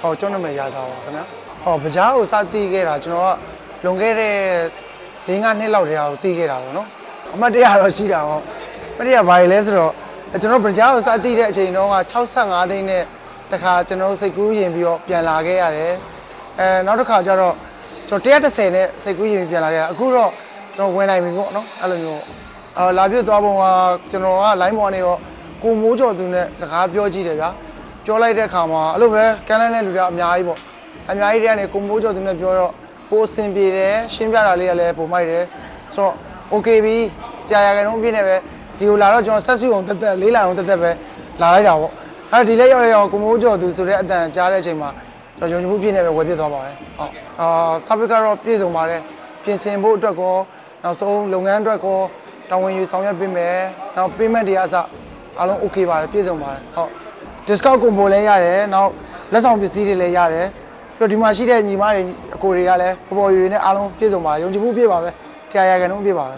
ဟုတ်ကျွန်တော်နာမည်ရာသာပါခင်ဗျာဟောပကြားကိုစတီးခဲ့တာကျွန်တော်ကလွန်ခဲ့တဲ့၄၅နှစ်လောက်တည်းကတီးခဲ့တာပေါ့နော်အမှတ်တရတော့ရှိတာပေါ့အမှတ်တရဘာလဲဆိုတော့ကျွန်တော်ပကြားကိုစတီးတဲ့အချိန်တုန်းက65သိန်းနဲ့တခါကျွန်တော်စိတ်ကူးရင်ပြီးတော့ပြန်လာခဲ့ရတယ်အဲနောက်တစ်ခါကျတော့ကျွန်တော်130နဲ့စိတ်ကူးရင်ပြန်လာခဲ့ရအခုတော့ကျွန်တော်ဝင်နိုင်ပြီပေါ့နော်အဲ့လိုမျိုးအာလာပြည့်သွားပုံကကျွန်တော်က line ပေါ်နေတော့ကိုမိုးကျော်သူနဲ့စကားပြောကြည့်တယ်ဗျာ ပြောလိုက်တဲ့အခါမှာအဲ့လိုပဲကန်းလန်းတဲ့လူတွေကအများကြီးပေါ့အများကြီးတွေကနေကိုမိုးကျော်သူနဲ့ပြောတော့ပိုအဆင်ပြေတယ်ရှင်းပြတာလေးကလည်းပုံမိုက်တယ်ဆိုတော့ okay ပြီကြာရကန်လုံးပြည့်နေပဲဒီကိုလာတော့ကျွန်တော်ဆက်စုအောင်တက်တက်လေးလာအောင်တက်တက်ပဲလာလိုက်တာပေါ့အဲ့ဒီလက်ရောက်ရအောင်ကိုမိုးကျော်သူဆိုတဲ့အတန်ကြားတဲ့အချိန်မှာကျွန်တော်ယုံကြည်မှုပြည့်နေပဲဝယ်ပြစ်သွားပါတယ်ဟုတ်အာစာပစ်ကတော့ပြည့်စုံပါတယ်ပြင်ဆင်ဖို့အတွက်ကောနောက်ဆုံးလုပ်ငန်းအတွက်ကောတာဝန်ယူဆောင်ရွက်ပေးမယ်နောက် payment တွေအစအားလုံး okay ပါတယ်ပြည့်စုံပါတယ်ဟုတ် discount combo လည်းရတယ်နောက်လက်ဆောင်ပစ္စည်းတွေလည်းရတယ်ပြီးတော့ဒီမှာရှိတဲ့ညီမတွေအကိုတွေကလည်းပေါ်ပေါ်ရွေရွေနဲ့အားလုံးပြည့်စုံပါယုံကြည်မှုပြည့်ပါပဲတရားရကန်လုံးပြည့်ပါပဲ